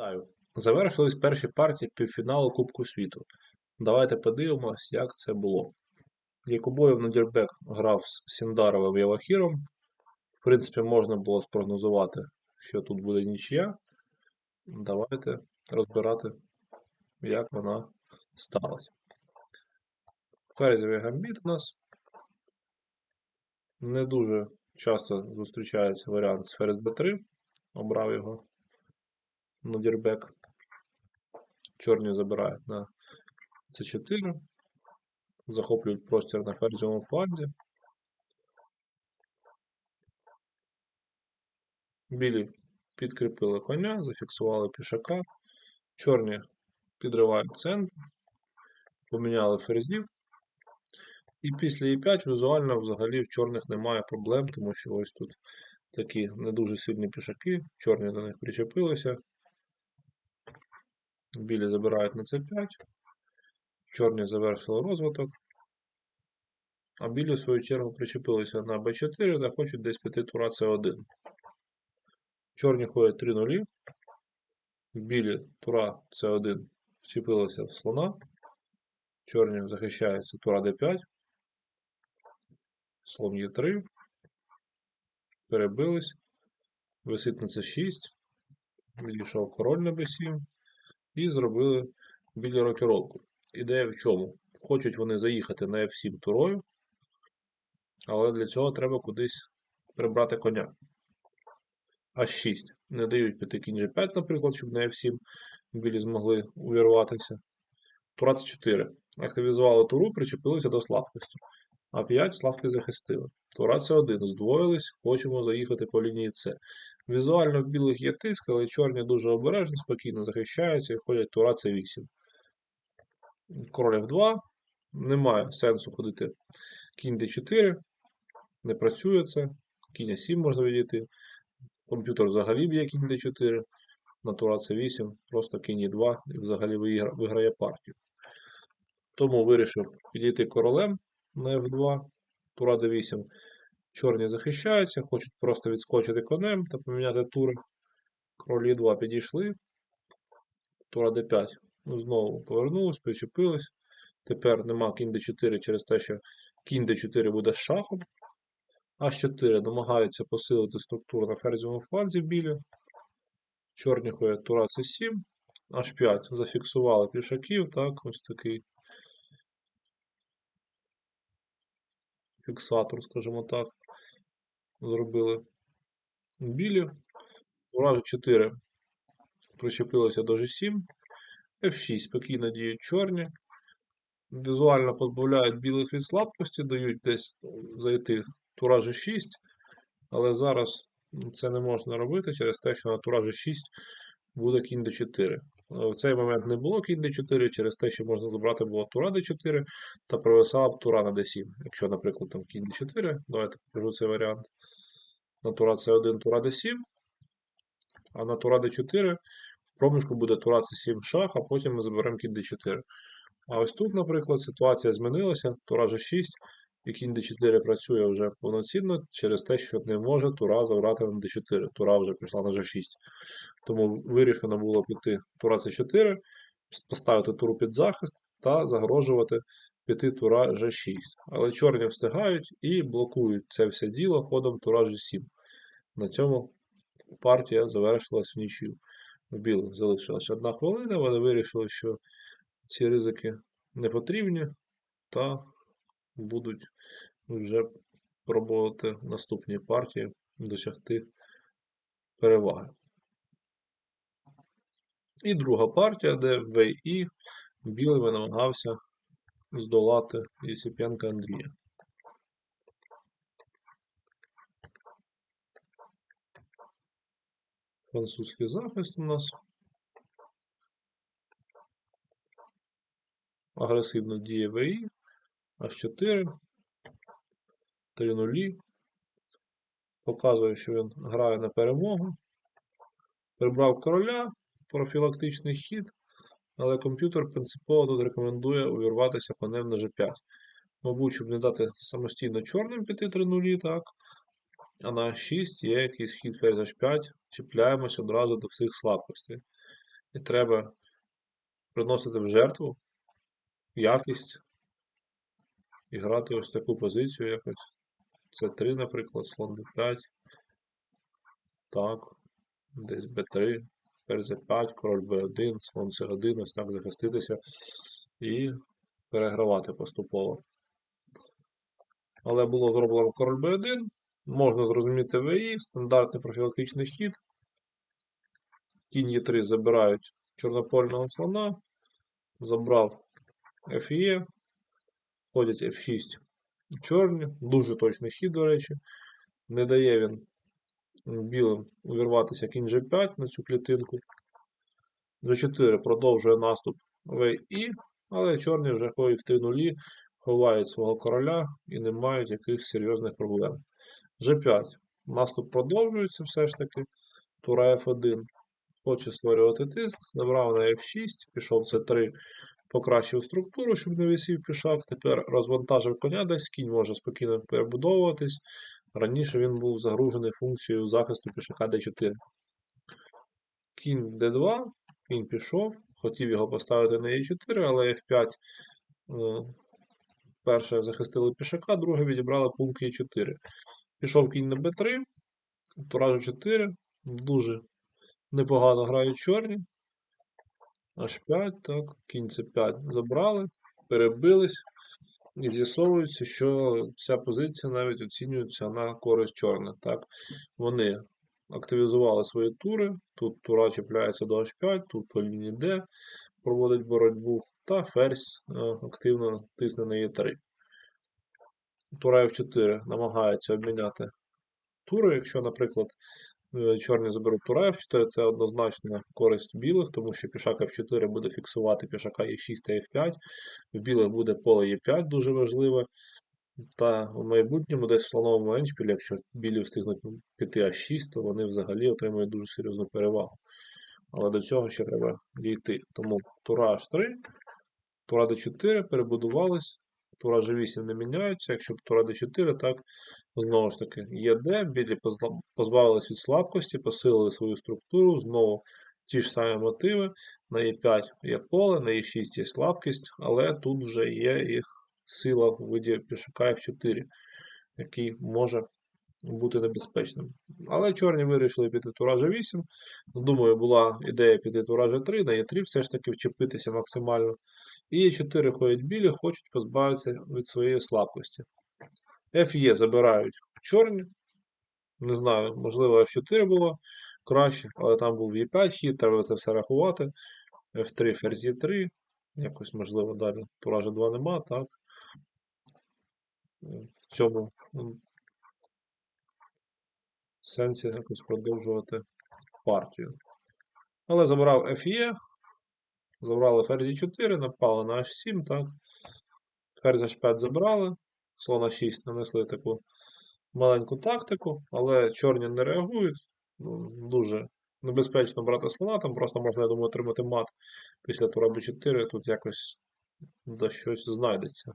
Вітаю! Завершились перші партії півфіналу Кубку світу. Давайте подивимось, як це було. Якубоєв Надірбек грав з Сіндаровим Явахіром. В принципі, можна було спрогнозувати, що тут буде нічия. Давайте розбирати, як вона сталася. Ферзєвий гамбіт у нас. Не дуже часто зустрічається варіант з ферзь b3. Обрав його Надірбек. Чорні забирають на c4. Захоплюють простір на ферзовому фланзі. Білі підкріпили коня, зафіксували пішака. Чорні підривають центр, поміняли ферзів. І після e5 візуально взагалі в чорних немає проблем, тому що ось тут такі не дуже сильні пішаки, чорні до них причепилися. Білі забирають на c5, чорні завершили розвиток, а білі, в свою чергу, причепилися на b4 та хочуть десь піти тура c1. Чорні ходять 3 нулі, білі тура c1 вчепилися в слона, чорні захищаються тура d5, слон e3, перебились, висить на c6, відійшов король на b7 і зробили білі рокіровку. Ідея в чому? Хочуть вони заїхати на F7 турою, але для цього треба кудись прибрати коня. H6. Не дають піти кінь G5, наприклад, щоб на F7 білі змогли увірватися. Тура C4. Активізували туру, причепилися до слабкості. А5 слабки захистили. Тура С1. Здвоїлись, хочемо заїхати по лінії С. Візуально в білих є тиск, але чорні дуже обережно, спокійно захищаються і ходять тура С8. Король F2. Немає сенсу ходити кінь D4. Не працює це. Кінь 7 можна відійти. Комп'ютер взагалі б'є кінь D4. На тура С8, просто кінь 2 і взагалі виграє партію. Тому вирішив підійти королем на F2, тура D8. Чорні захищаються, хочуть просто відскочити конем та поміняти тури. Королі 2 підійшли. Тура D5. Ну, знову повернулись, причепились. Тепер нема кінь D4 через те, що кінь D4 буде шахом. H4 намагаються посилити структуру на ферзовому фланзі білі. Чорні ходять тура C7. H5 зафіксували пішаків. Так, ось такий фіксатор, скажімо так, зробили білі. Тура G4 причепилося до G7. F6 спокійно діють чорні. Візуально позбавляють білих від слабкості, дають десь зайти тура G6, але зараз це не можна робити через те, що на тура G6 буде кінь d4. В цей момент не було кінь d4, через те, що можна забрати було тура d4 та провисала б тура на d7. Якщо, наприклад, там кінь d4, давайте покажу цей варіант. На тура c1, тура d7, а на тура d4 в проміжку буде тура c7 шах, а потім ми заберемо кінь d4. А ось тут, наприклад, ситуація змінилася, тура g6, і кінь d4 працює вже повноцінно через те, що не може тура забрати на d4. Тура вже пішла на g6. Тому вирішено було піти тура c4, поставити туру під захист та загрожувати піти тура g6. Але чорні встигають і блокують це все діло ходом тура g7. На цьому партія завершилась в нічю. В білих залишилася одна хвилина, вони вирішили, що ці ризики не потрібні, та будуть вже пробувати в наступній партії досягти переваги. І друга партія, де ВІ білими намагався здолати Єсипенка Андрія. Французький захист у нас. Агресивно діє ВІ. H4. 3 нулі. Показує, що він грає на перемогу. Прибрав короля, профілактичний хід, але комп'ютер принципово тут рекомендує увірватися конем на G5. Мабуть, щоб не дати самостійно чорним піти 3 нулі, так. А на 6 є якийсь хід ферзь H5, чіпляємось одразу до всіх слабкостей. І треба приносити в жертву якість і грати ось таку позицію якось. Це 3, наприклад, слон d5. Так. Десь b3, ферзь 5 король b1, слон c1, ось так захиститися і перегравати поступово. Але було зроблено король b1. Можна зрозуміти ВІ, стандартний профілактичний хід. Кінь Е3 забирають чорнопольного слона. Забрав Ф'є. Ходять F6 чорні. Дуже точний хід, до речі. Не дає він білим увірватися кінь G5 на цю клітинку. G4 продовжує наступ ВІ, але чорні вже ходять в 3 нулі, ховають свого короля і не мають якихось серйозних проблем. G5. Наступ продовжується все ж таки. Тура F1 хоче створювати тиск, забрав на F6, пішов C3, покращив структуру, щоб не висів пішак. Тепер розвантажив коня десь, кінь може спокійно перебудовуватись. Раніше він був загружений функцією захисту пішака D4. Кінь D2, кінь пішов, хотів його поставити на E4, але F5 е, перше захистили пішака, друге відібрали пункт E4. Пішов кінь на b3, тура g4, дуже непогано грають чорні. H5, так, кінь c5 забрали, перебились і з'ясовується, що ця позиція навіть оцінюється на користь чорних. Так. Вони активізували свої тури, тут тура чіпляється до H5, тут по лінії D проводить боротьбу, та ферзь е, активно тисне на E3. Тура F4 намагається обміняти тури. Якщо, наприклад, чорні заберуть тура F4, це однозначно користь білих, тому що пішак F4 буде фіксувати пішака E6 та F5. В білих буде поле E5 дуже важливе. Та в майбутньому десь в слоновому еншпілі, якщо білі встигнуть піти H6, то вони взагалі отримують дуже серйозну перевагу. Але до цього ще треба дійти. Тому тура H3, тура D4 перебудувались. Тура G8 не міняються. Якщо Тура D4, так, знову ж таки, є D, білі позбавились від слабкості, посилили свою структуру, знову ті ж самі мотиви. На Е5 є поле, на Е6 є слабкість, але тут вже є їх сила в виді пішака F4, який може бути небезпечним. Але чорні вирішили піти тура G8. Думаю, була ідея піти тура G3, на Е3 все ж таки вчепитися максимально. І Е4 ходять білі, хочуть позбавитися від своєї слабкості. Ф'є забирають чорні. Не знаю, можливо, F4 було краще, але там був Е5 хід, треба це все рахувати. F3, ферзь Е3. Якось, можливо, далі. Тура G2 нема, так. В цьому сенсі якось продовжувати партію. Але забрав FE, забрали ферзі 4, напали на H7, так. Ферзь H5 забрали, слона 6 нанесли таку маленьку тактику, але чорні не реагують. Ну, дуже небезпечно брати слона, там просто можна, я думаю, отримати мат після тура b4, тут якось до щось знайдеться.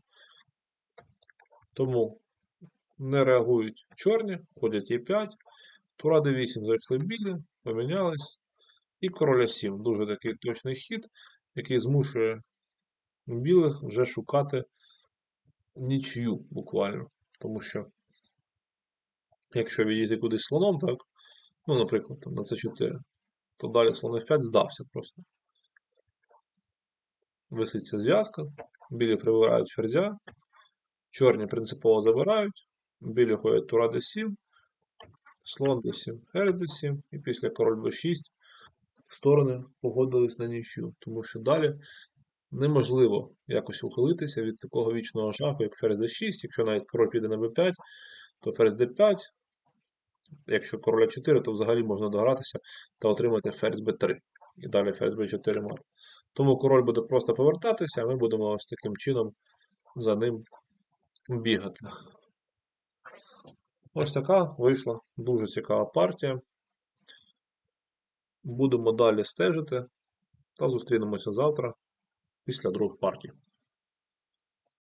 Тому не реагують чорні, ходять Е5. Тура d8 зайшли білі, помінялись. І короля 7. Дуже такий точний хід, який змушує білих вже шукати нічю буквально. Тому що, якщо відійти кудись слоном, так, ну, наприклад, там, на c4, то далі слон f5 здався просто. Виситься зв'язка, білі прибирають ферзя, чорні принципово забирають, білі ходять тура d7, слон d7, ферзь d7, і після король b6 сторони погодились на нічю, тому що далі неможливо якось ухилитися від такого вічного шаху, як ферзь d6, якщо навіть король піде на b5, то ферзь d5, якщо король 4, то взагалі можна догратися та отримати ферзь b3. І далі ферзь b4 мат. Тому король буде просто повертатися, а ми будемо ось таким чином за ним бігати. Ось така вийшла дуже цікава партія. Будемо далі стежити та зустрінемося завтра після других партій.